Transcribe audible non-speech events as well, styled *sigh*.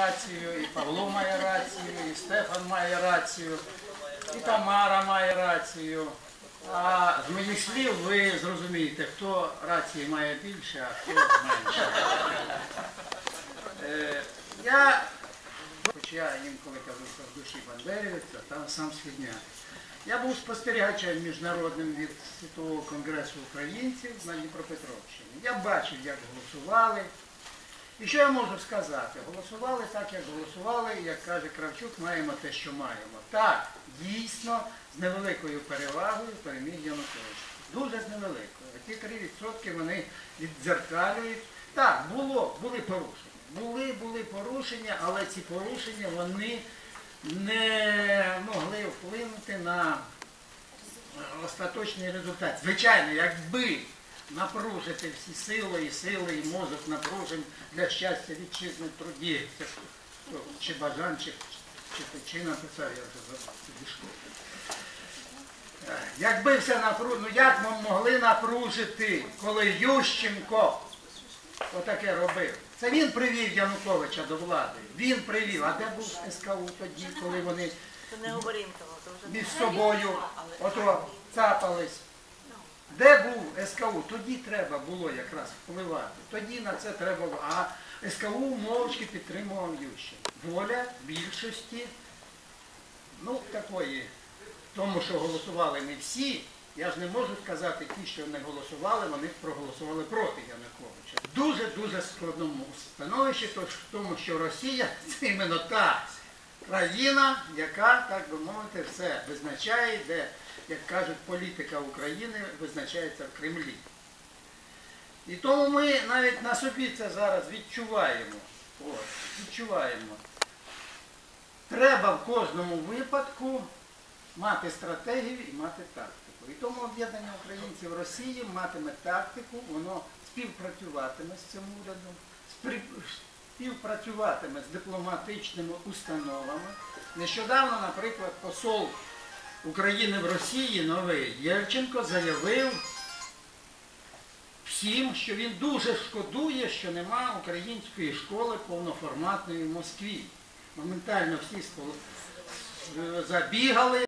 рацію, і Павло має рацію, і Стефан має рацію, і Тамара має рацію. А з моїх слів ви зрозумієте, хто рації має більше, а хто менше. Е, я, хоч я інколи кажу, що в душі бандерівець, а там сам східняк. Я був спостерігачем міжнародним від Світового конгресу українців на Дніпропетровщині. Я бачив, як голосували. І що я можу сказати? Голосували так, як голосували, і, як каже Кравчук, маємо те, що маємо. Так, дійсно, з невеликою перевагою переміг Янукович. Дуже з невеликою. Ті 3% вони віддзеркалюють. Так, було, були порушення. Були, були порушення, але ці порушення вони не могли вплинути на остаточний результат. Звичайно, якби напружити всі сили і сили, і мозок напружень для щастя вітчизни в труді, це чи Бажан, чи, чи, чи написав, я вже забув. Е, Якби все напружено, ну як ми могли напружити, коли Ющенко отаке робив? Це він привів Януковича до влади. Він привів. А де був СКУ тоді, коли вони між собою ото цапались. Де був СКУ? Тоді треба було якраз впливати. Тоді на це треба було. А СКУ мовчки підтримував Ющенко. Воля більшості, ну такої, тому що голосували не всі. Я ж не можу сказати, ті, що не голосували, вони проголосували проти Януковича. Дуже-дуже складному становищі, тому, що Росія *laughs* це іменно та країна, яка, так би мовити, все визначає, де, як кажуть, політика України визначається в Кремлі. І тому ми навіть на собі це зараз відчуваємо. От, відчуваємо. Треба в кожному випадку мати стратегію і мати тактику. І тому об'єднання українців Росії матиме тактику, воно співпрацюватиме з цим урядом, співпрацюватиме з дипломатичними установами. Нещодавно, наприклад, посол України в Росії новий Єльченко заявив всім, що він дуже шкодує, що нема української школи повноформатної в Москві. Моментально всі забігали.